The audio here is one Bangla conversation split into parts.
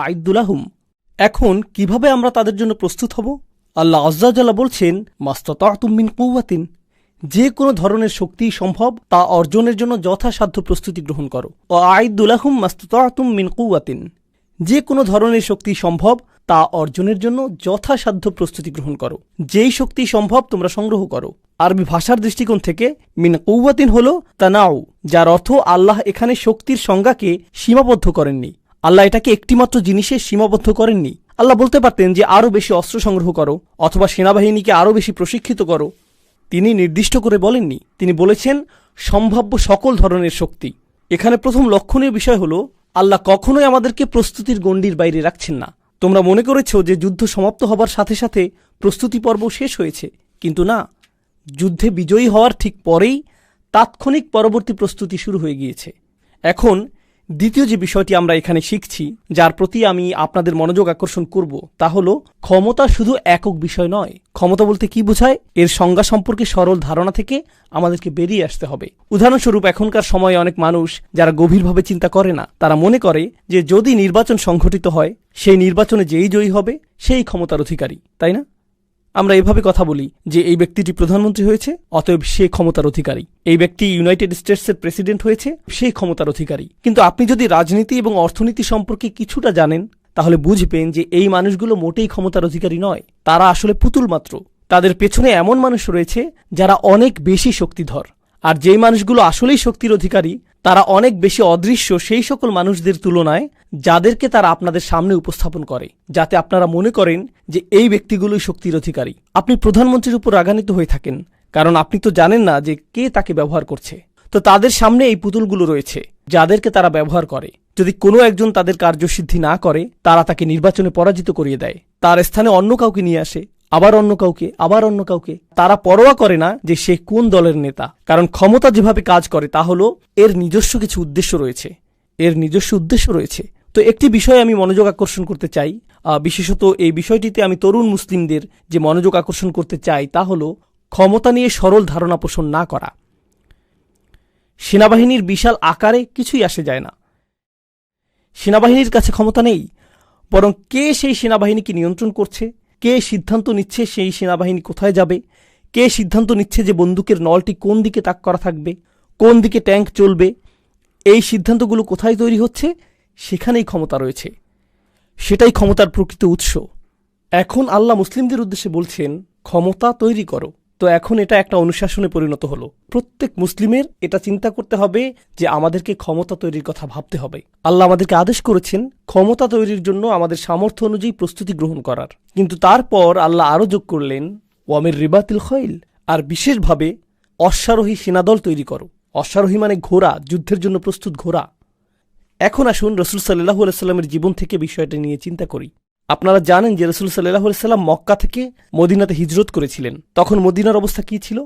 আইদুলাহুম এখন কীভাবে আমরা তাদের জন্য প্রস্তুত হব? আল্লাহ আজ্জাজাল্লাহ বলছেন মাস্তাতুমিন কৌয়াতিন যে কোনো ধরনের শক্তি সম্ভব, তা অর্জনের জন্য যথাসাধ্য প্রস্তুতি গ্রহণ করো। ও আইদুলাহুম মাস্তাতুম মিন কৌয়াতিন যে কোনো ধরনের শক্তি সম্ভব, তা অর্জনের জন্য যথাসাধ্য প্রস্তুতি গ্রহণ করো। যেই শক্তি সম্ভব, তোমরা সংগ্রহ করো। আরবি ভাষার দৃষ্টিকোণ থেকে, মিন কৌয়াতিন হল তানাউ, যার অর্থ আল্লাহ এখানে শক্তির সংজ্ঞাকে সীমাবদ্ধ করেননি। আল্লাহ এটাকে একটিমাত্র জিনিসে সীমাবদ্ধ করেননি। আল্লাহ বলতে পারতেন যে আরও বেশি অস্ত্র সংগ্রহ করো, অথবা সেনাবাহিনীকে আরও বেশি প্রশিক্ষিত করো। তিনি নির্দিষ্ট করে বলেননি। তিনি বলেছেন, সম্ভাব্য সকল ধরনের শক্তি। এখানে প্রথম লক্ষণীয় বিষয় হলো, আল্লাহ কখনোই আমাদেরকে প্রস্তুতির গণ্ডির বাইরে রাখছেন না। তোমরা মনে করেছ যে যুদ্ধ সমাপ্ত হবার সাথে সাথে প্রস্তুতি পর্ব শেষ হয়েছে, কিন্তু না। যুদ্ধে বিজয়ী হওয়ার ঠিক পরেই তাৎক্ষণিক পরবর্তী প্রস্তুতি শুরু হয়ে গিয়েছে। এখন দ্বিতীয় যে বিষয়টি আমরা এখানে শিখছি, যার প্রতি আমি আপনাদের মনোযোগ আকর্ষণ করব, তা হল ক্ষমতা শুধু একক বিষয় নয়। ক্ষমতা বলতে কি বোঝায়? এর সংজ্ঞা সম্পর্কে সরল ধারণা থেকে আমাদেরকে বেরিয়ে আসতে হবে। উদাহরণস্বরূপ, এখনকার সময়ে অনেক মানুষ যারা গভীরভাবে চিন্তা করে না, তারা মনে করে যে যদি নির্বাচন সংঘটিত হয়, সেই নির্বাচনে যেই জয়ী হবে, সেই ক্ষমতার অধিকারী, তাই না? আমরা এভাবে কথা বলি যে এই ব্যক্তিটি প্রধানমন্ত্রী হয়েছে, অতএব সে ক্ষমতার অধিকারী। এই ব্যক্তি ইউনাইটেড স্টেটসের প্রেসিডেন্ট হয়েছে সেই ক্ষমতার অধিকারী। কিন্তু আপনি যদি রাজনীতি এবং অর্থনীতি সম্পর্কে কিছুটা জানেন, তাহলে বুঝবেন যে এই মানুষগুলো মোটেই ক্ষমতার অধিকারী নয়। তারা আসলে পুতুল মাত্র। তাদের পেছনে এমন মানুষ রয়েছে যারা অনেক বেশি শক্তিধর। আর যেই মানুষগুলো আসলেই শক্তির অধিকারী তারা অনেক বেশি অদৃশ্য সেই সকল মানুষদের তুলনায় যাদেরকে তারা আপনাদের সামনে উপস্থাপন করে, যাতে আপনারা মনে করেন যে এই ব্যক্তিগুলোই শক্তির অধিকারী। আপনি প্রধানমন্ত্রীর উপর রাগান্বিত হয়ে থাকেন, কারণ আপনি তো জানেন না যে কে তাকে ব্যবহার করছে। তো তাদের সামনে এই পুতুলগুলো রয়েছে, যাদেরকে তারা ব্যবহার করে। যদি কোনো একজন তাদের কার্যসিদ্ধি না করে, তারা তাকে নির্বাচনে পরাজিত করিয়ে দেয়। তার স্থানে অন্য কাউকে নিয়ে আসে আবার অন্য কাউকে, আবার অন্য কাউকে। তারা পরোয়া করে না যে সে কোন দলের নেতা। কারণ ক্ষমতা যেভাবে কাজ করে, তা হলো এর নিজস্ব কিছু উদ্দেশ্য রয়েছে। এর নিজস্ব উদ্দেশ্য রয়েছে। তো একটি বিষয়ে আমি মনোযোগ আকর্ষণ করতে চাই। বিশেষত এই বিষয়টিতে আমি তরুণ মুসলিমদের যে মনোযোগ আকর্ষণ করতে চাই, তা হলো ক্ষমতা নিয়ে সরল ধারণা পোষণ না করা। সেনাবাহিনীর বিশাল আকারে কিছুই আসে যায় না। সেনাবাহিনীর কাছে ক্ষমতা নেই, বরং কে সেই সেনাবাহিনীকে নিয়ন্ত্রণ করছে? কে সিদ্ধান্ত নিচ্ছে সেই সেনাবাহিনী কোথায় যাবে? কে সিদ্ধান্ত নিচ্ছে যে বন্দুকের নলটি কোন দিকে তাক করা থাকবে? কোন দিকে ট্যাঙ্ক চলবে? এই সিদ্ধান্তগুলো কোথায় তৈরি হচ্ছে? সেখানেই ক্ষমতা রয়েছে। সেটাই ক্ষমতার প্রকৃত উৎস। এখন আল্লাহ মুসলিমদের উদ্দেশ্যে বলছেন, ক্ষমতা তৈরি করো। তো এখন এটা একটা অনুশাসনে পরিণত হলো। প্রত্যেক মুসলিমের এটা চিন্তা করতে হবে যে আমাদেরকে ক্ষমতা তৈরির কথা ভাবতে হবে। আল্লাহ আমাদেরকে আদেশ করেছেন, ক্ষমতা তৈরির জন্য আমাদের সামর্থ্য অনুযায়ী প্রস্তুতি গ্রহণ করার। কিন্তু তারপর আল্লাহ আরও যোগ করলেন, ওয়ামের রিবাতিল খৈল, আর বিশেষভাবে অশ্বারোহী সেনাদল তৈরি করো। অশ্বারোহী মানে ঘোড়া, যুদ্ধের জন্য প্রস্তুত ঘোড়া। এখন আসুন রসুল সাল্লাহ সাল্লামের জীবন থেকে বিষয়টা নিয়ে চিন্তা করি। আপনারা জানেন যে রসুল সাল্লাহ সাল্লাম মক্কা থেকে মদিনাতে হিজরত করেছিলেন। তখন মদিনার অবস্থা কি ছিল?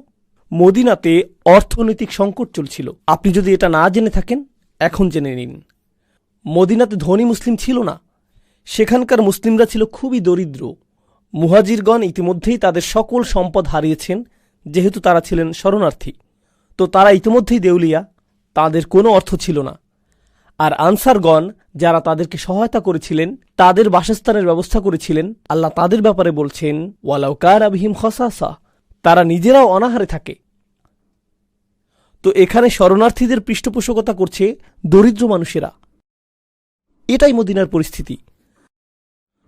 মদিনাতে অর্থনৈতিক সংকট চলছিল। আপনি যদি এটা না জেনে থাকেন, এখন জেনে নিন। মদিনাতে ধনী মুসলিম ছিল না। সেখানকার মুসলিমরা ছিল খুবই দরিদ্র। মুহাজিরগণ ইতিমধ্যেই তাদের সকল সম্পদ হারিয়েছেন, যেহেতু তারা ছিলেন শরণার্থী। তো তারা ইতিমধ্যেই দেউলিয়া, তাদের কোনো অর্থ ছিল না। আর আনসারগণ যারা তাদেরকে সহায়তা করেছিলেন, তাদের বাসস্থানের ব্যবস্থা করেছিলেন, আল্লাহ তাদের ব্যাপারে বলছেন ওয়ালাউকার আবিহিম খসাসা তারা নিজেরাও অনাহারে থাকে। তো এখানে শরণার্থীদের পৃষ্ঠপোষকতা করছে দরিদ্র মানুষেরা। এটাই মদিনার পরিস্থিতি।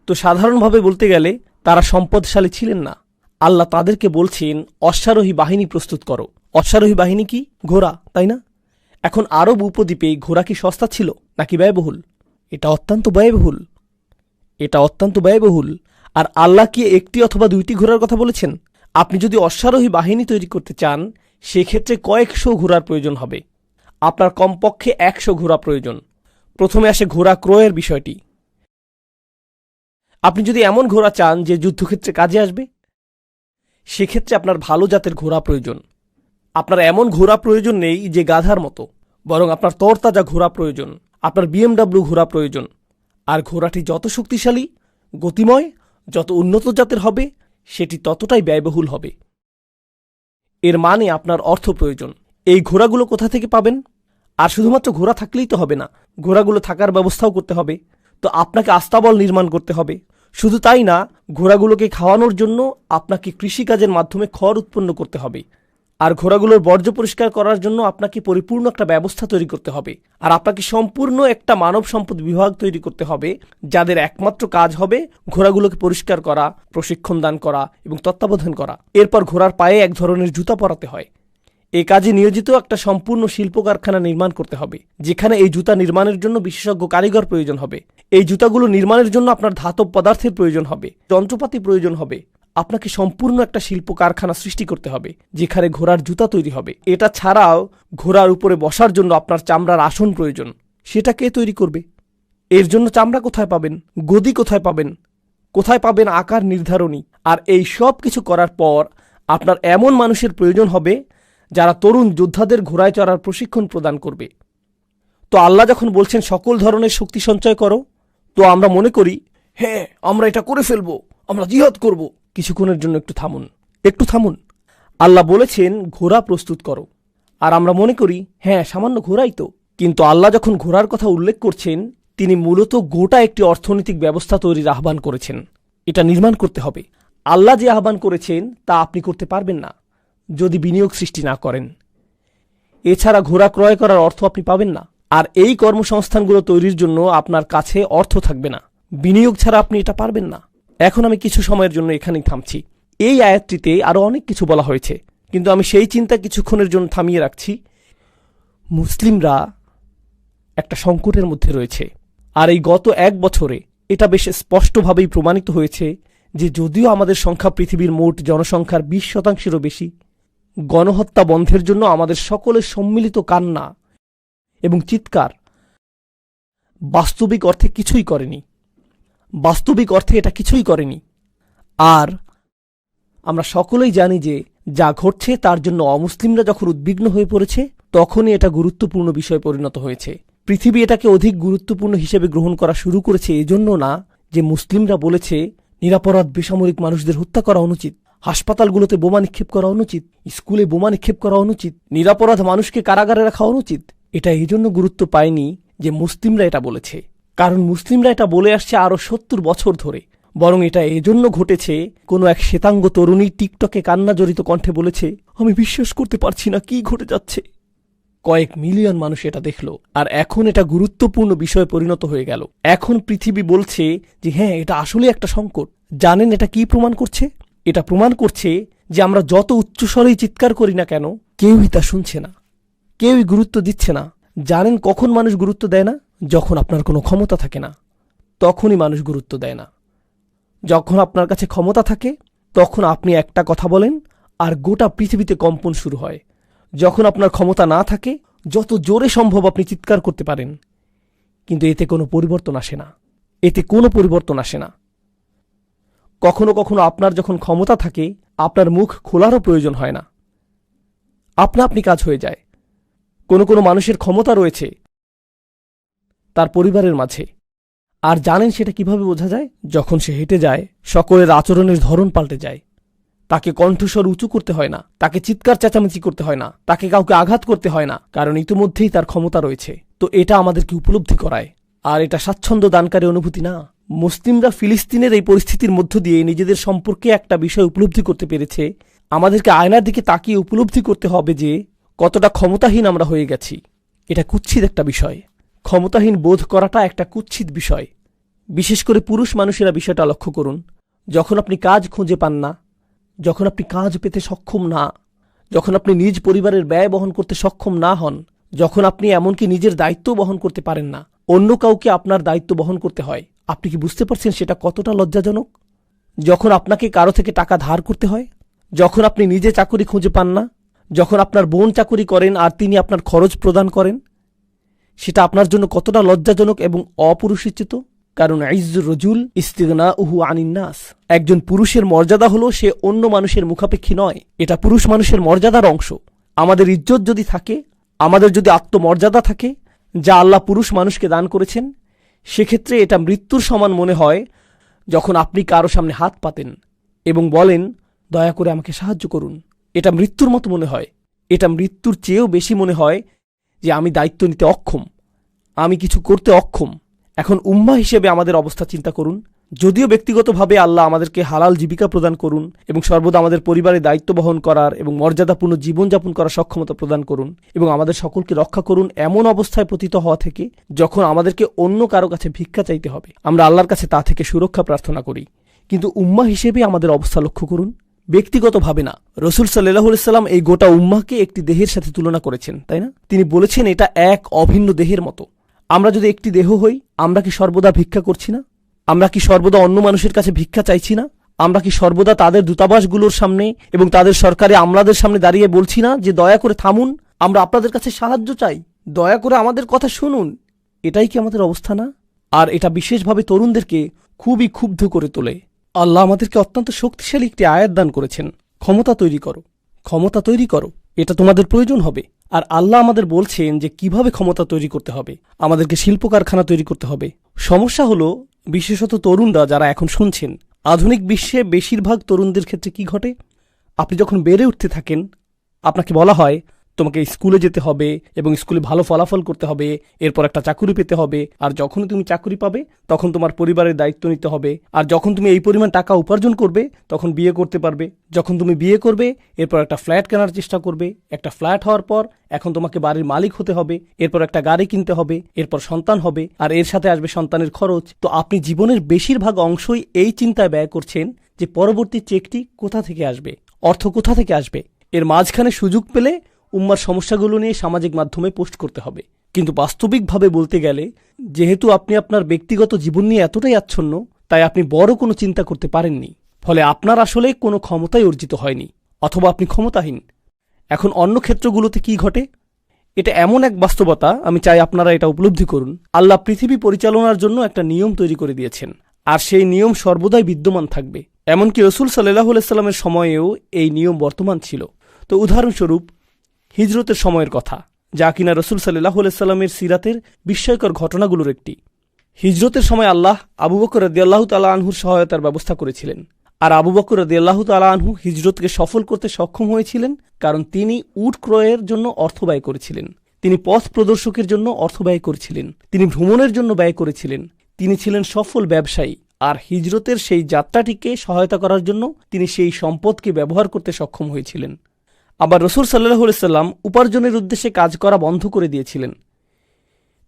তো সাধারণভাবে বলতে গেলে, তারা সম্পদশালী ছিলেন না। আল্লাহ তাদেরকে বলছেন, অশ্বারোহী বাহিনী প্রস্তুত করো। অশ্বারোহী বাহিনী কি? ঘোড়া, তাই না? এখন আরব উপদ্বীপে ঘোড়া কি সস্তা ছিল নাকি ব্যয়বহুল? এটা অত্যন্ত ব্যয়বহুল। এটা অত্যন্ত ব্যয়বহুল। আর আল্লাহ কি একটি অথবা দুইটি ঘোড়ার কথা বলেছেন? আপনি যদি অশ্বারোহী বাহিনী তৈরি করতে চান, সেক্ষেত্রে কয়েকশো ঘোড়ার প্রয়োজন হবে। আপনার কমপক্ষে একশো ঘোড়া প্রয়োজন। প্রথমে আসে ঘোড়া ক্রয়ের বিষয়টি। আপনি যদি এমন ঘোড়া চান যে যুদ্ধক্ষেত্রে কাজে আসবে, সেক্ষেত্রে আপনার ভালো জাতের ঘোড়া প্রয়োজন। আপনার এমন ঘোড়া প্রয়োজন নেই যে গাধার মতো। বরং আপনার তরতাজা ঘোড়া প্রয়োজন, আপনার বিএমডাব্লিউ ঘোড়া প্রয়োজন। আর ঘোড়াটি যত শক্তিশালী, গতিময়, যত উন্নত জাতের হবে, সেটি ততটাই ব্যয়বহুল হবে। এর মানে আপনার অর্থ প্রয়োজন। এই ঘোড়াগুলো কোথা থেকে পাবেন? আর শুধুমাত্র ঘোড়া থাকলেই তো হবে না, ঘোড়াগুলো থাকার ব্যবস্থাও করতে হবে। তো আপনাকে আস্তাবল নির্মাণ করতে হবে। শুধু তাই না, ঘোড়াগুলোকে খাওয়ানোর জন্য আপনাকে কৃষিকাজের মাধ্যমে খড় উৎপন্ন করতে হবে। আর ঘোড়াগুলোর বর্জ্য পরিষ্কার করার জন্য আপনাকে পরিপূর্ণ একটা ব্যবস্থা তৈরি করতে হবে। আর আপনাকে সম্পূর্ণ একটা মানব সম্পদ বিভাগ তৈরি করতে হবে, যাদের একমাত্র কাজ হবে ঘোড়াগুলোকে পরিষ্কার করা, প্রশিক্ষণ দান করা এবং তত্ত্বাবধান করা। এরপর ঘোড়ার পায়ে এক ধরনের জুতা পরাতে হয়। এ কাজে নিয়োজিত একটা সম্পূর্ণ শিল্প কারখানা নির্মাণ করতে হবে, যেখানে এই জুতা নির্মাণের জন্য বিশেষজ্ঞ কারিগর প্রয়োজন হবে। এই জুতাগুলো নির্মাণের জন্য আপনার ধাতব পদার্থের প্রয়োজন হবে, যন্ত্রপাতি প্রয়োজন হবে আপনাকে সম্পূর্ণ একটা শিল্প কারখানা সৃষ্টি করতে হবে, যেখানে ঘোড়ার জুতা তৈরি হবে। এটা ছাড়াও ঘোড়ার উপরে বসার জন্য আপনার চামড়ার আসন প্রয়োজন। সেটা কে তৈরি করবে? এর জন্য চামড়া কোথায় পাবেন? গদি কোথায় পাবেন? কোথায় পাবেন আকার নির্ধারণী? আর এই সব কিছু করার পর আপনার এমন মানুষের প্রয়োজন হবে, যারা তরুণ যোদ্ধাদের ঘোড়ায় চড়ার প্রশিক্ষণ প্রদান করবে। তো আল্লাহ যখন বলছেন, সকল ধরনের শক্তি সঞ্চয় করো, তো আমরা মনে করি হ্যাঁ আমরা এটা করে ফেলব, আমরা জিহাদ করব। কিছুক্ষণের জন্য একটু থামুন। একটু থামুন। আল্লাহ বলেছেন, ঘোড়া প্রস্তুত করো। আর আমরা মনে করি হ্যাঁ সামান্য ঘোড়াই তো। কিন্তু আল্লাহ যখন ঘোড়ার কথা উল্লেখ করছেন, তিনি মূলত গোটা একটি অর্থনৈতিক ব্যবস্থা তৈরির আহ্বান করেছেন। এটা নির্মাণ করতে হবে। আল্লাহ যে আহ্বান করেছেন, তা আপনি করতে পারবেন না, যদি বিনিয়োগ সৃষ্টি না করেন। এছাড়া ঘোড়া ক্রয় করার অর্থ আপনি পাবেন না। আর এই কর্মসংস্থানগুলো তৈরির জন্য আপনার কাছে অর্থ থাকবে না। বিনিয়োগ ছাড়া আপনি এটা পারবেন না। এখন আমি কিছু সময়ের জন্য এখানেই থামছি। এই আয়াতটিতে আরও অনেক কিছু বলা হয়েছে, কিন্তু আমি সেই চিন্তা কিছুক্ষণের জন্য থামিয়ে রাখছি। মুসলিমরা একটা সংকটের মধ্যে রয়েছে, আর এই গত এক বছরে এটা বেশ স্পষ্টভাবেই প্রমাণিত হয়েছে যে যদিও আমাদের সংখ্যা পৃথিবীর মোট জনসংখ্যার বিশ শতাংশেরও বেশি, গণহত্যা বন্ধের জন্য আমাদের সকলের সম্মিলিত কান্না এবং চিৎকার বাস্তবিক অর্থে কিছুই করেনি। বাস্তবিক অর্থে এটা কিছুই করেনি। আর আমরা সকলেই জানি যে যা ঘটছে তার জন্য অমুসলিমরা যখন উদ্বিগ্ন হয়ে পড়েছে, তখনই এটা গুরুত্বপূর্ণ বিষয়ে পরিণত হয়েছে। পৃথিবী এটাকে অধিক গুরুত্বপূর্ণ হিসেবে গ্রহণ করা শুরু করেছে এজন্য না যে মুসলিমরা বলেছে, নিরাপরাধ বেসামরিক মানুষদের হত্যা করা অনুচিত, হাসপাতালগুলোতে বোমা নিক্ষেপ করা অনুচিত, স্কুলে বোমা নিক্ষেপ করা অনুচিত, নিরাপরাধ মানুষকে কারাগারে রাখা অনুচিত। এটা এই জন্য গুরুত্ব পায়নি যে মুসলিমরা এটা বলেছে। কারণ মুসলিমরা এটা বলে আসছে আরও সত্তর বছর ধরে। বরং এটা এজন্য ঘটেছে, কোনো এক শ্বেতাঙ্গ তরুণী টিকটকে কান্না জড়িত কণ্ঠে বলেছে, আমি বিশ্বাস করতে পারছি না কি ঘটে যাচ্ছে। কয়েক মিলিয়ন মানুষ এটা দেখল, আর এখন এটা গুরুত্বপূর্ণ বিষয়ে পরিণত হয়ে গেল। এখন পৃথিবী বলছে যে হ্যাঁ এটা আসলে একটা সংকট। জানেন এটা কি প্রমাণ করছে? এটা প্রমাণ করছে যে আমরা যত উচ্চস্বরেই চিৎকার করি না কেন, কেউই তা শুনছে না, কেউই গুরুত্ব দিচ্ছে না। জানেন কখন মানুষ গুরুত্ব দেয় না? যখন আপনার কোনো ক্ষমতা থাকে না, তখনই মানুষ গুরুত্ব দেয় না। যখন আপনার কাছে ক্ষমতা থাকে, তখন আপনি একটা কথা বলেন আর গোটা পৃথিবীতে কম্পন শুরু হয়। যখন আপনার ক্ষমতা না থাকে, যত জোরে সম্ভব আপনি চিৎকার করতে পারেন। কিন্তু এতে কোনো পরিবর্তন আসে না। এতে কোনো পরিবর্তন আসে না। কখনো কখনো আপনার যখন ক্ষমতা থাকে, আপনার মুখ খোলারও প্রয়োজন হয় না। আপনা আপনি কাজ হয়ে যায়। কোনো কোনো মানুষের ক্ষমতা রয়েছে তার পরিবারের মাঝে। আর জানেন সেটা কীভাবে বোঝা যায়? যখন সে হেঁটে যায়, সকলের আচরণের ধরন পাল্টে যায়। তাকে কণ্ঠস্বর উঁচু করতে হয় না, তাকে চিৎকার চেঁচামেচি করতে হয় না, তাকে কাউকে আঘাত করতে হয় না, কারণ ইতিমধ্যেই তার ক্ষমতা রয়েছে। তো এটা আমাদেরকে উপলব্ধি করায়। আর এটা স্বাচ্ছন্দ্য দানকারী অনুভূতি না। মুসলিমরা ফিলিস্তিনের এই পরিস্থিতির মধ্য দিয়ে নিজেদের সম্পর্কে একটা বিষয় উপলব্ধি করতে পেরেছে। আমাদেরকে আয়নার দিকে তাকিয়ে উপলব্ধি করতে হবে যে, কতটা ক্ষমতাহীন আমরা হয়ে গেছি। এটা কুৎসিত একটা বিষয়। ক্ষমতাহীন বোধ করাটা একটা কুৎসিত বিষয়। বিশেষ করে পুরুষ মানুষেরা বিষয়টা লক্ষ্য করুন। যখন আপনি কাজ খুঁজে পান না, যখন আপনি কাজ পেতে সক্ষম না, যখন আপনি নিজ পরিবারের ব্যয় বহন করতে সক্ষম না হন, যখন আপনি এমনকি নিজের দায়িত্ব বহন করতে পারেন না, অন্য কাউকে আপনার দায়িত্ব বহন করতে হয়। আপনি কি বুঝতে পারছেন সেটা কতটা লজ্জাজনক? যখন আপনাকে কারও থেকে টাকা ধার করতে হয়, যখন আপনি নিজে চাকুরি খুঁজে পান না, যখন আপনার বোন চাকুরি করেন আর তিনি আপনার খরচ প্রদান করেন সেটা আপনার জন্য কতটা লজ্জাজনক এবং অপুরুষিত কারণ আইজুর রজুল ইস্তিগনা উহু আনিন্নাস একজন পুরুষের মর্যাদা হলো সে অন্য মানুষের মুখাপেক্ষী নয়। এটা পুরুষ মানুষের মর্যাদার অংশ। আমাদের ইজ্জত যদি থাকে, আমাদের যদি আত্মমর্যাদা থাকে, যা আল্লাহ পুরুষ মানুষকে দান করেছেন, সেক্ষেত্রে এটা মৃত্যুর সমান মনে হয় যখন আপনি কারও সামনে হাত পাতেন এবং বলেন, দয়া করে আমাকে সাহায্য করুন। এটা মৃত্যুর মতো মনে হয়। এটা মৃত্যুর চেয়েও বেশি মনে হয় যে আমি দায়িত্ব নিতে অক্ষম, আমি কিছু করতে অক্ষম। এখন উম্মা হিসেবে আমাদের অবস্থা চিন্তা করুন। যদিও ব্যক্তিগতভাবে আল্লাহ আমাদেরকে হালাল জীবিকা প্রদান করুন এবং সর্বদা আমাদের পরিবারে দায়িত্ব বহন করার এবং মর্যাদাপূর্ণ জীবনযাপন করার সক্ষমতা প্রদান করুন এবং আমাদের সকলকে রক্ষা করুন এমন অবস্থায় পতিত হওয়া থেকে যখন আমাদেরকে অন্য কারও কাছে ভিক্ষা চাইতে হবে। আমরা আল্লাহর কাছে তা থেকে সুরক্ষা প্রার্থনা করি। কিন্তু উম্মা হিসেবে আমাদের অবস্থা লক্ষ্য করুন। ব্যক্তিগতভাবে না। রসুল সাল্লাহ সাল্লাম এই গোটা উম্মাকে একটি দেহের সাথে তুলনা করেছেন, তাই না? তিনি বলেছেন এটা এক অভিন্ন দেহের মতো। আমরা যদি একটি দেহ হই, আমরা কি সর্বদা ভিক্ষা করছি না? আমরা কি সর্বদা অন্য মানুষের কাছে ভিক্ষা চাইছি না? আমরা কি সর্বদা তাদের দূতাবাসগুলোর সামনে এবং তাদের সরকারি আমলাদের সামনে দাঁড়িয়ে বলছি না যে, দয়া করে থামুন, আমরা আপনাদের কাছে সাহায্য চাই। দয়া করে আমাদের কথা শুনুন। এটাই কি আমাদের অবস্থা না? আর এটা বিশেষভাবে তরুণদেরকে খুবই ক্ষুব্ধ করে তোলে। আল্লাহ আমাদেরকে অত্যন্ত শক্তিশালী একটি আয়াত দান করেছেন, ক্ষমতা তৈরি করো। ক্ষমতা তৈরি করো, এটা তোমাদের প্রয়োজন হবে। আর আল্লাহ আমাদের বলছেন যে কীভাবে ক্ষমতা তৈরি করতে হবে? আমাদেরকে শিল্প কারখানা তৈরি করতে হবে। সমস্যা হলো বিশেষত তরুণরা যারা এখন শুনছেন, আধুনিক বিশ্বে বেশিরভাগ তরুণদের ক্ষেত্রে কি ঘটে? আপনি যখন বেড়ে উঠতে থাকেন, আপনাকে বলা হয় তোমাকে স্কুলে যেতে হবে এবং স্কুলে ভালো ফলাফল করতে হবে, এরপর একটা চাকুরি পেতে হবে। আর যখন তুমি চাকুরি পাবে, তখন তোমার পরিবারের দায়িত্ব নিতে হবে। আর যখন তুমি এই পরিমাণ টাকা উপার্জন করবে, তখন বিয়ে করতে পারবে। যখন তুমি বিয়ে করবে, এরপর একটা ফ্ল্যাট কেনার চেষ্টা করবে। একটা ফ্ল্যাট হওয়ার পর এখন তোমাকে বাড়ির মালিক হতে হবে। এরপর একটা গাড়ি কিনতে হবে। এরপর সন্তান হবে। আর এর সাথে আসবে সন্তানের খরচ। তো আপনি জীবনের বেশিরভাগ অংশই এই চিন্তায় ব্যয় করছেন যে পরবর্তী চেকটি কোথা থেকে আসবে? অর্থ কোথা থেকে আসবে? এর মাঝখানে সুযোগ পেলে উম্মার সমস্যাগুলো নিয়ে সামাজিক মাধ্যমে পোস্ট করতে হবে। কিন্তু বাস্তবিকভাবে বলতে গেলে, যেহেতু আপনি আপনার ব্যক্তিগত জীবন নিয়ে এতটাই আচ্ছন্ন, তাই আপনি বড় কোনো চিন্তা করতে পারেননি। ফলে আপনার আসলে কোনো ক্ষমতাই অর্জিত হয়নি, অথবা আপনি ক্ষমতাহীন। এখন অন্য ক্ষেত্রগুলোতে কি ঘটে? এটা এমন এক বাস্তবতা, আমি চাই আপনারা এটা উপলব্ধি করুন। আল্লাহ পৃথিবী পরিচালনার জন্য একটা নিয়ম তৈরি করে দিয়েছেন, আর সেই নিয়ম সর্বদাই বিদ্যমান থাকবে। এমনকি রসুল সাল্লাহ সাল্লামের সময়েও এই নিয়ম বর্তমান ছিল। তো উদাহরণস্বরূপ হিজরতের সময়ের কথা, যা কিনা রসুল সাল্লাহ সাল্লামের সিরাতের বিস্ময়কর ঘটনাগুলোর একটি। হিজরতের সময় আল্লাহ আবু বকর রদিয়াল্লাহ তালা আনহুর সহায়তার ব্যবস্থা করেছিলেন। আর আবু বকর রদিয়াল্লাহ তালা আনহু হিজরতকে সফল করতে সক্ষম হয়েছিলেন, কারণ তিনি উট ক্রয়ের জন্য অর্থ ব্যয় করেছিলেন। তিনি পথ প্রদর্শকের জন্য অর্থ ব্যয় করেছিলেন। তিনি ভ্রমণের জন্য ব্যয় করেছিলেন। তিনি ছিলেন সফল ব্যবসায়ী। আর হিজরতের সেই যাত্রাটিকে সহায়তা করার জন্য তিনি সেই সম্পদকে ব্যবহার করতে সক্ষম হয়েছিলেন। আবার রসুল সাল্লাহ সাল্লাম উপার্জনের উদ্দেশ্যে কাজ করা বন্ধ করে দিয়েছিলেন।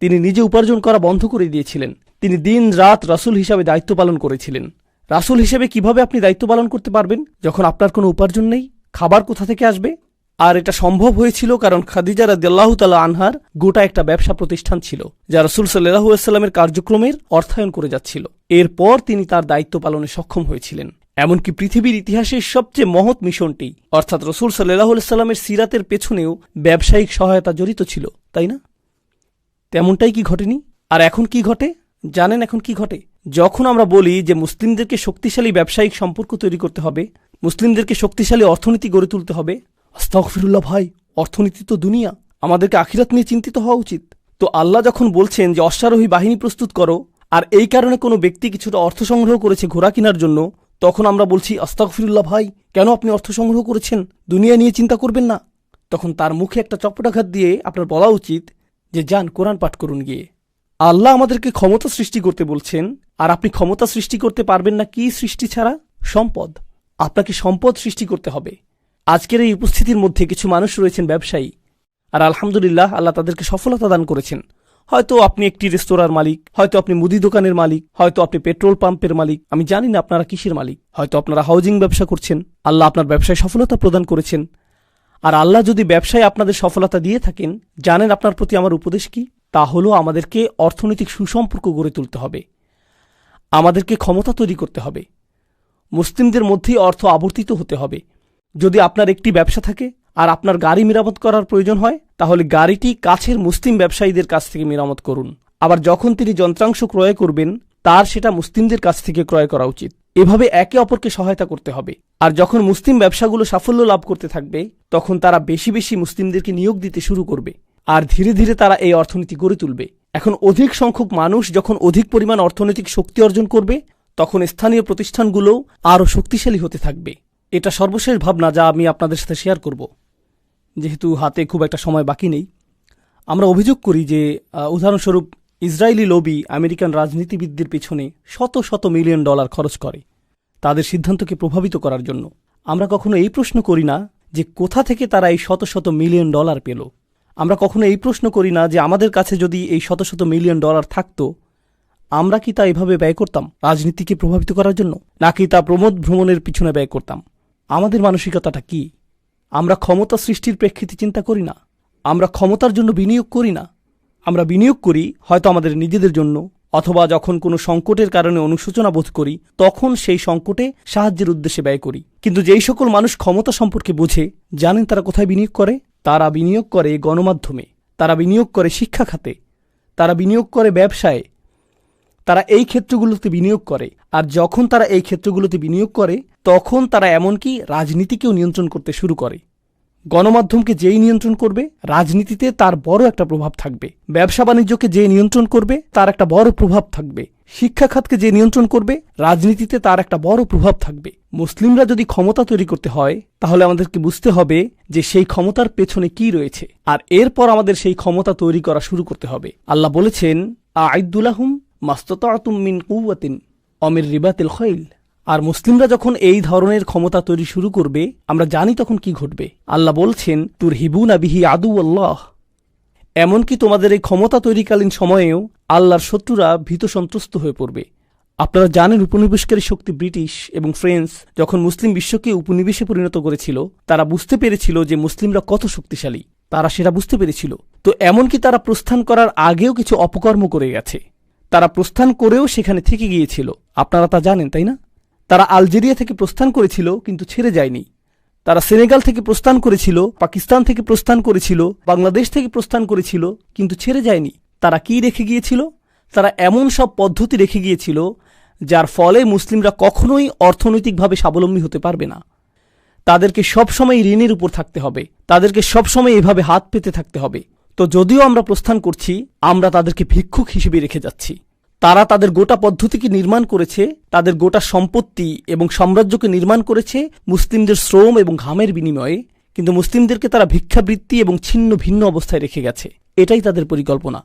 তিনি নিজে উপার্জন করা বন্ধ করে দিয়েছিলেন। তিনি দিন, রাত রাসুল হিসাবে দায়িত্ব পালন করেছিলেন। রাসুল হিসেবে কীভাবে আপনি দায়িত্ব পালন করতে পারবেন? যখন আপনার কোনো উপার্জন নেই, খাবার কোথা থেকে আসবে? আর এটা সম্ভব হয়েছিল কারণ খাদিজা রাদিয়াল্লাহু তালা আনহার গোটা একটা ব্যবসা প্রতিষ্ঠান ছিল, যা রসুল সাল্লাহ সাল্লামের কার্যক্রমের অর্থায়ন করে যাচ্ছিল। এরপর তিনি তার দায়িত্ব পালনে সক্ষম হয়েছিলেন। এমনকি পৃথিবীর ইতিহাসের সবচেয়ে মহৎ মিশনটি। অর্থাৎ রসুল সাল্লাহ সাল্লামের সিরাতের পেছনেও ব্যবসায়িক সহায়তা জড়িত ছিল, তাই না? তেমনটাই কি ঘটেনি? আর এখন কি ঘটে? জানেন এখন কি ঘটে? যখন আমরা বলি যে মুসলিমদেরকে শক্তিশালী ব্যবসায়িক সম্পর্ক তৈরি করতে হবে, মুসলিমদেরকে শক্তিশালী অর্থনীতি গড়ে তুলতে হবে, আস্তাগফিরুল্লাহ ভাই, অর্থনীতি তো দুনিয়া, আমাদেরকে আখিরাত নিয়ে চিন্তিত হওয়া উচিত। তো আল্লাহ যখন বলছেন যে অশ্বারোহী বাহিনী প্রস্তুত করো, আর এই কারণে কোনো ব্যক্তি কিছুটা অর্থ সংগ্রহ করেছে ঘোড়া কেনার জন্য তখন আমরা বলছি, আস্তাগফিরুল্লাহ ভাই, কেন আপনি অর্থ সংগ্রহ করেছেন? দুনিয়া নিয়ে চিন্তা করবেন না। তখন তার মুখে একটা চপটাঘাত দিয়ে আপনার বলা উচিত যে, যান, কোরআন পাঠ করুন গিয়ে। আল্লাহ আমাদেরকে ক্ষমতা সৃষ্টি করতে বলছেন, আর আপনি ক্ষমতা সৃষ্টি করতে পারবেন না কি সৃষ্টি ছাড়া? সম্পদ। আপনাকে সম্পদ সৃষ্টি করতে হবে। আজকের এই উপস্থিতির মধ্যে কিছু মানুষ রয়েছেন ব্যবসায়ী, আর আলহামদুলিল্লাহ আল্লাহ তাদেরকে সফলতা দান করেছেন। হয়তো আপনি একটি রেস্তোরাঁর মালিক, হয়তো আপনি মুদি দোকানের মালিক, হয়তো আপনি পেট্রোল পাম্পের মালিক। আমি জানি না আপনারা কিসের মালিক। হয়তো আপনারা হাউজিং ব্যবসা করছেন। আল্লাহ আপনার ব্যবসায় সফলতা প্রদান করেছেন। আর আল্লাহ যদি ব্যবসায় আপনাদের সফলতা দিয়ে থাকেন, জানেন আপনার প্রতি আমার উপদেশ কি? তা হলো আমাদেরকে অর্থনৈতিক সুসম্পর্ক গড়ে তুলতে হবে। আমাদেরকে ক্ষমতা তৈরি করতে হবে। মুসলিমদের মধ্যেই অর্থ আবর্তিত হতে হবে। যদি আপনার একটি ব্যবসা থাকে আর আপনার গাড়ি মেরামত করার প্রয়োজন হয়, তাহলে গাড়িটি কাছের মুসলিম ব্যবসায়ীদের কাছ থেকে মেরামত করুন। আবার যখন তিনি যন্ত্রাংশ ক্রয় করবেন, তার সেটা মুসলিমদের কাছ থেকে ক্রয় করা উচিত। এভাবে একে অপরকে সহায়তা করতে হবে। আর যখন মুসলিম ব্যবসাগুলো সাফল্য লাভ করতে থাকবে, তখন তারা বেশি বেশি মুসলিমদেরকে নিয়োগ দিতে শুরু করবে। আর ধীরে ধীরে তারা এই অর্থনীতি গড়ে তুলবে। এখন অধিক সংখ্যক মানুষ যখন অধিক পরিমাণ অর্থনৈতিক শক্তি অর্জন করবে, তখন স্থানীয় প্রতিষ্ঠানগুলোও আরও শক্তিশালী হতে থাকবে। এটা সর্বশেষ ভাবনা যা আমি আপনাদের সাথে শেয়ার করব। যেহেতু হাতে খুব একটা সময় বাকি নেই, আমরা অভিযোগ করি যে উদাহরণস্বরূপ ইসরায়েলি লবি আমেরিকান রাজনীতিবিদদের পেছনে শত শত মিলিয়ন ডলার খরচ করে। তাদের সিদ্ধান্তকে প্রভাবিত করার জন্য আমরা কখনো এই প্রশ্ন করি না যে, কোথা থেকে তারা এই শত শত মিলিয়ন ডলার পেল। আমরা কখনো এই প্রশ্ন করি না যে, আমাদের কাছে যদি এই শত শত মিলিয়ন ডলার থাকতো, আমরা কি তা এভাবে ব্যয় করতাম রাজনীতিকে প্রভাবিত করার জন্য? নাকি তা প্রমোদ ভ্রমণের পিছনে ব্যয় করতাম? আমাদের মানসিকতাটা কি? আমরা ক্ষমতা সৃষ্টির প্রেক্ষিতে চিন্তা করি না। আমরা ক্ষমতার জন্য বিনিয়োগ করি না। আমরা বিনিয়োগ করি হয়তো আমাদের নিজেদের জন্য, অথবা যখন কোনো সংকটের কারণে অনুশোচনা বোধ করি, তখন সেই সংকটে সাহায্যের উদ্দেশ্যে ব্যয় করি। কিন্তু যেই সকল মানুষ ক্ষমতা সম্পর্কে বোঝে, জানেন তারা কোথায় বিনিয়োগ করে? তারা বিনিয়োগ করে গণমাধ্যমে, তারা বিনিয়োগ করে শিক্ষা খাতে, তারা বিনিয়োগ করে ব্যবসায়। তারা এই ক্ষেত্রগুলোতে বিনিয়োগ করে, আর যখন তারা এই ক্ষেত্রগুলোতে বিনিয়োগ করে তখন তারা এমনকি রাজনীতিকেও নিয়ন্ত্রণ করতে শুরু করে। গণমাধ্যমকে যেই নিয়ন্ত্রণ করবে, রাজনীতিতে তার বড় একটা প্রভাব থাকবে। ব্যবসা বাণিজ্যকে যে নিয়ন্ত্রণ করবে, তার একটা বড় প্রভাব থাকবে। শিক্ষা খাতকে যে নিয়ন্ত্রণ করবে, রাজনীতিতে তার একটা বড় প্রভাব থাকবে। মুসলিমরা যদি ক্ষমতা তৈরি করতে হয়, তাহলে আমাদেরকে বুঝতে হবে যে সেই ক্ষমতার পেছনে কি রয়েছে। আর এরপর আমাদের সেই ক্ষমতা তৈরি করা শুরু করতে হবে। আল্লাহ বলেছেন আইদুল্লাহুম মাস্ততাতুম মিন কুওয়াতিন অমির রিবাতিল খৈল আর মুসলিমরা যখন এই ধরনের ক্ষমতা তৈরি শুরু করবে, আমরা জানি তখন কি ঘটবে। আল্লাহ বলছেন তুর হিবুনা বিহি আদু আল্লাহ এমনকি তোমাদের এই ক্ষমতা তৈরিকালীন সময়েও আল্লাহর শত্রুরা ভীত সন্ত্রস্ত হয়ে পড়বে। আপনারা জানেন উপনিবেশকারী শক্তি ব্রিটিশ এবং ফ্রেঞ্চ যখন মুসলিম বিশ্বকে উপনিবেশে পরিণত করেছিল, তারা বুঝতে পেরেছিল যে মুসলিমরা কত শক্তিশালী। তারা সেটা বুঝতে পেরেছিল। তো এমনকি তারা প্রস্থান করার আগেও কিছু অপকর্ম করে গেছে। তারা প্রস্থান করেও সেখানে থেকে গিয়েছিল। আপনারা তা জানেন, তাই না? তারা আলজেরিয়া থেকে প্রস্থান করেছিল, কিন্তু ছেড়ে যায়নি। তারা সেনেগাল থেকে প্রস্থান করেছিল, পাকিস্তান থেকে প্রস্থান করেছিল, বাংলাদেশ থেকে প্রস্থান করেছিল, কিন্তু ছেড়ে যায়নি। তারা কি রেখে গিয়েছিল? তারা এমন সব পদ্ধতি রেখে গিয়েছিল, যার ফলে মুসলিমরা কখনোই অর্থনৈতিকভাবে স্বাবলম্বী হতে পারবে না। তাদেরকে সবসময় ঋণের উপর থাকতে হবে। তাদেরকে সবসময় এভাবে হাত পেতে থাকতে হবে। তো যদিও আমরা প্রস্থান করছি, আমরা তাদেরকে ভিক্ষুক হিসেবে রেখে যাচ্ছি। তারা তাদের গোটা পদ্ধতিকে নির্মাণ করেছে, তাদের গোটা সম্পত্তি এবং সাম্রাজ্যকে নির্মাণ করেছে মুসলিমদের শ্রম এবং ঘামের বিনিময়ে, কিন্তু মুসলিমদেরকে তারা ভিক্ষাবৃত্তি এবং ছিন্ন ভিন্ন অবস্থায় রেখে গেছে। এটাই তাদের পরিকল্পনা।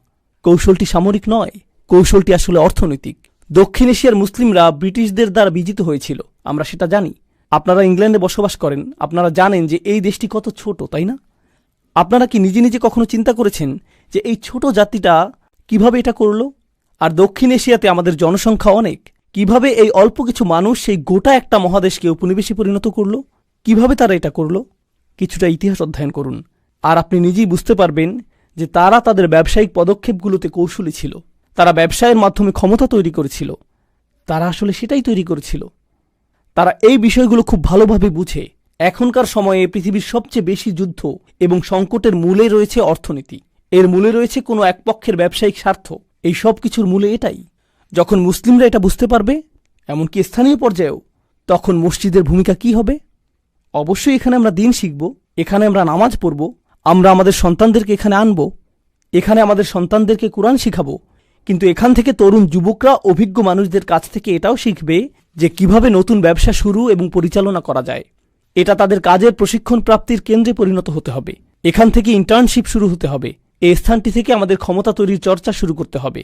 কৌশলটি সামরিক নয়, কৌশলটি আসলে অর্থনৈতিক। দক্ষিণ এশিয়ার মুসলিমরা ব্রিটিশদের দ্বারা বিজিত হয়েছিল, আমরা সেটা জানি। আপনারা ইংল্যান্ডে বসবাস করেন, আপনারা জানেন যে এই দেশটি কত ছোট, তাই না? আপনারা কি নিজে নিজে কখনো চিন্তা করেছেন যে এই ছোট জাতিটা কীভাবে এটা করল? আর দক্ষিণ এশিয়াতে আমাদের জনসংখ্যা অনেক। কীভাবে এই অল্প কিছু মানুষ সেই গোটা একটা মহাদেশকে উপনিবেশে পরিণত করল? কীভাবে তারা এটা করল? কিছুটা ইতিহাস অধ্যয়ন করুন। আর আপনি নিজেই বুঝতে পারবেন যে তারা তাদের ব্যবসায়িক পদক্ষেপগুলোতে কৌশলী ছিল। তারা ব্যবসায়ের মাধ্যমে ক্ষমতা তৈরি করেছিল। তারা আসলে সেটাই তৈরি করেছিল। তারা এই বিষয়গুলো খুব ভালোভাবে বুঝে। এখনকার সময়ে পৃথিবীর সবচেয়ে বেশি যুদ্ধ এবং সংকটের মূলে রয়েছে অর্থনীতি। এর মূলে রয়েছে কোনো এক পক্ষের ব্যবসায়িক স্বার্থ। এই সব কিছুর মূলে এটাই। যখন মুসলিমরা এটা বুঝতে পারবে, এমনকি স্থানীয় পর্যায়েও, তখন মসজিদের ভূমিকা কি হবে? অবশ্যই এখানে আমরা দিন শিখব, এখানে আমরা নামাজ পড়ব, আমরা আমাদের সন্তানদেরকে এখানে আনব, এখানে আমাদের সন্তানদেরকে কোরআন শিখাবো। কিন্তু এখান থেকে তরুণ যুবকরা, অভিজ্ঞ মানুষদের কাছ থেকে এটাও শিখবে যে কীভাবে নতুন ব্যবসা শুরু এবং পরিচালনা করা যায়। এটা তাদের কাজের প্রশিক্ষণ প্রাপ্তির কেন্দ্রে পরিণত হতে হবে। এখান থেকে ইন্টার্নশিপ শুরু হতে হবে। এই স্থানটি থেকে আমাদের ক্ষমতা তৈরির চর্চা শুরু করতে হবে।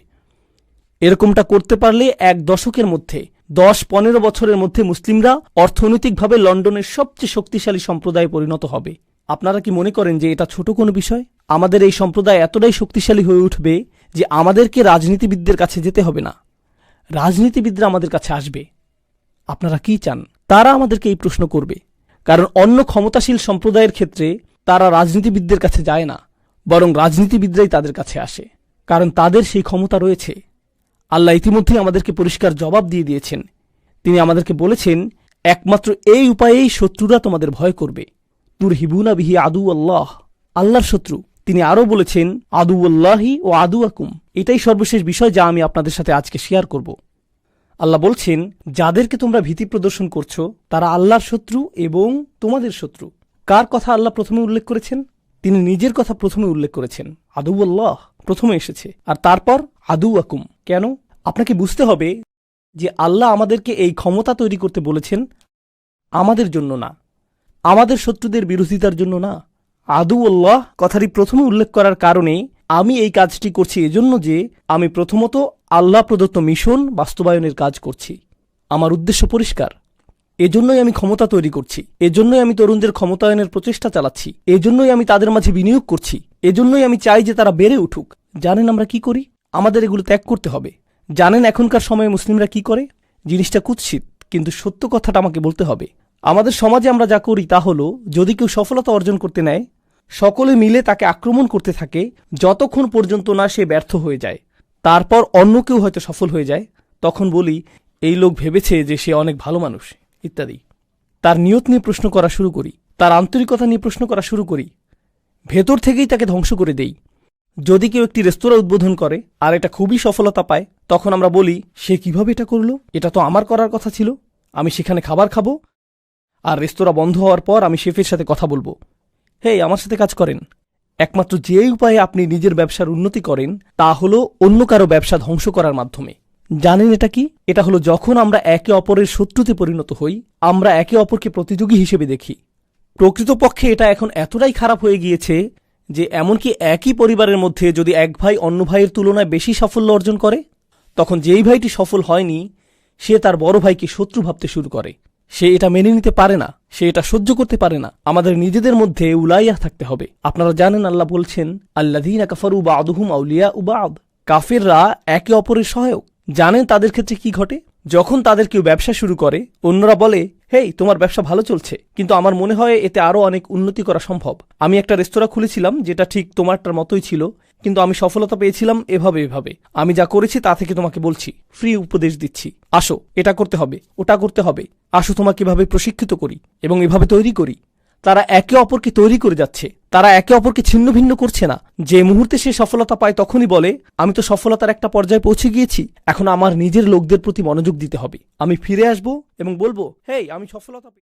এরকমটা করতে পারলে এক দশকের মধ্যে, দশ পনেরো বছরের মধ্যে মুসলিমরা অর্থনৈতিকভাবে লন্ডনের সবচেয়ে শক্তিশালী সম্প্রদায়ে পরিণত হবে। আপনারা কি মনে করেন যে এটা ছোট কোনো বিষয়? আমাদের এই সম্প্রদায় এতটাই শক্তিশালী হয়ে উঠবে যে আমাদেরকে রাজনীতিবিদদের কাছে যেতে হবে না। রাজনীতিবিদরা আমাদের কাছে আসবে। আপনারা কি চান? তারা আমাদেরকে এই প্রশ্ন করবে। কারণ অন্য ক্ষমতাশীল সম্প্রদায়ের ক্ষেত্রে তারা রাজনীতিবিদদের কাছে যায় না। বরং রাজনীতিবিদরাই তাদের কাছে আসে, কারণ তাদের সেই ক্ষমতা রয়েছে। আল্লাহ ইতিমধ্যেই আমাদেরকে পরিষ্কার জবাব দিয়ে দিয়েছেন। তিনি আমাদেরকে বলেছেন, একমাত্র এই উপায়েই শত্রুরা তোমাদের ভয় করবে। তুর হিবুনা বিহি আদু আল্লাহ আল্লাহর শত্রু। তিনি আরও বলেছেন আদু আল্লাহি ও আদু আকুম এটাই সর্বশেষ বিষয় যা আমি আপনাদের সাথে আজকে শেয়ার করব। আল্লাহ বলছেন, যাদেরকে তোমরা ভীতি প্রদর্শন করছ, তারা আল্লাহর শত্রু এবং তোমাদের শত্রু। কার কথা আল্লাহ প্রথমে উল্লেখ করেছেন? তিনি নিজের কথা প্রথমে উল্লেখ করেছেন, আদু আল্লাহ প্রথমে এসেছে। আর তারপর আদু আকুম। কেন? আপনাকে বুঝতে হবে যে আল্লাহ আমাদেরকে এই ক্ষমতা তৈরি করতে বলেছেন আমাদের জন্য না। আমাদের শত্রুদের বিরোধিতার জন্য না। আদু আল্লাহ কথাটি প্রথমে উল্লেখ করার কারণে আমি এই কাজটি করছি এজন্য যে আমি প্রথমত আল্লাহ প্রদত্ত মিশন বাস্তবায়নের কাজ করছি। আমার উদ্দেশ্য পরিষ্কার। এজন্যই আমি ক্ষমতা তৈরি করছি। এজন্যই আমি তরুণদের ক্ষমতায়নের প্রচেষ্টা চালাচ্ছি। এজন্যই আমি তাদের মাঝে বিনিয়োগ করছি। এজন্যই আমি চাই যে তারা বেড়ে উঠুক। জানেন আমরা কি করি? আমাদের এগুলো ত্যাগ করতে হবে। জানেন এখনকার সময়ে মুসলিমরা কি করে? জিনিসটা কুৎসিত, কিন্তু সত্য কথাটা আমাকে বলতে হবে। আমাদের সমাজে আমরা যা করি তা হলো, যদি কেউ সফলতা অর্জন করতে নেয়, সকলে মিলে তাকে আক্রমণ করতে থাকে, যতক্ষণ পর্যন্ত না সে ব্যর্থ হয়ে যায়। তারপর অন্য কেউ হয়তো সফল হয়ে যায়। তখন বলি, এই লোক ভেবেছে যে সে অনেক ভালো মানুষ। ইত্যাদি। তার নিয়ত নিয়ে প্রশ্ন করা শুরু করি, তার আন্তরিকতা নিয়ে প্রশ্ন করা শুরু করি, ভেতর থেকেই তাকে ধ্বংস করে দেই। যদি কেউ একটি রেস্তোরাঁ উদ্বোধন করে আর এটা খুবই সফলতা পায়, তখন আমরা বলি, সে কীভাবে এটা করল? এটা তো আমার করার কথা ছিল। আমি সেখানে খাবার খাব আর রেস্তোরাঁ বন্ধ হওয়ার পর আমি শেফের সাথে কথা বলব। হেই, আমার সাথে কাজ করেন। একমাত্র যে উপায়ে আপনি নিজের ব্যবসার উন্নতি করেন, তা হলো অন্য কারও ব্যবসা ধ্বংস করার মাধ্যমে। জানেন এটা কি? এটা হলো যখন আমরা একে অপরের শত্রুতে পরিণত হই, আমরা একে অপরকে প্রতিযোগী হিসেবে দেখি। প্রকৃতপক্ষে এটা এখন এতটাই খারাপ হয়ে গিয়েছে যে এমনকি একই পরিবারের মধ্যে যদি এক ভাই অন্য ভাইয়ের তুলনায় বেশি সাফল্য অর্জন করে, তখন যেই ভাইটি সফল হয়নি, সে তার বড় ভাইকে শত্রু ভাবতে শুরু করে। সে এটা মেনে নিতে পারে না, সে এটা সহ্য করতে পারে না। আমাদের নিজেদের মধ্যে উলাইয়া থাকতে হবে। আপনারা জানেন আল্লাহ বলছেন আল্লাদিন কাফারু বা আদহুম আউলিয়া উবাদ কাফেররা একে অপরের সহায়ক। জানেন তাদের ক্ষেত্রে কি ঘটে? যখন তাদের কেউ ব্যবসা শুরু করে, অন্যরা বলে, হেই, তোমার ব্যবসা ভালো চলছে। কিন্তু আমার মনে হয় এতে আরও অনেক উন্নতি করা সম্ভব। আমি একটা রেস্তোরাঁ খুলেছিলাম, যেটা ঠিক তোমারটার মতোই ছিল, কিন্তু আমি সফলতা পেয়েছিলাম এভাবে এভাবে। আমি যা করেছি তা থেকে তোমাকে বলছি, ফ্রি উপদেশ দিচ্ছি। আসো, এটা করতে হবে, ওটা করতে হবে। আসো তোমাকে এভাবে প্রশিক্ষিত করি এবং এভাবে তৈরি করি। তারা একে অপরকে তৈরি করে যাচ্ছে। তারা একে অপরকে ছিন্ন ভিন্ন করছে না। যে মুহূর্তে সে সফলতা পায় তখনই বলে, আমি তো সফলতার একটা পর্যায়ে পৌঁছে গিয়েছি। এখন আমার নিজের লোকদের প্রতি মনোযোগ দিতে হবে। আমি ফিরে আসব এবং বলব, হেই, আমি সফলতা পেয়ে-"